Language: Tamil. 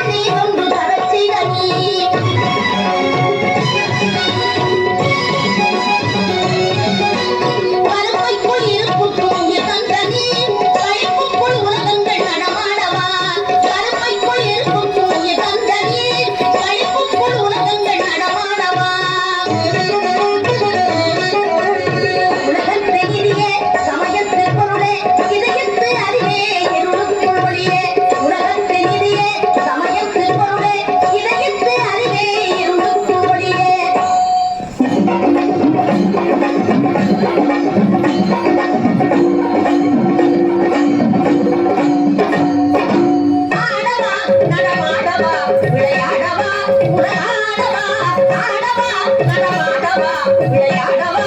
Oh, நடமாடவா விளையாடவா உலகாடவா ஆடவா விளையாடவா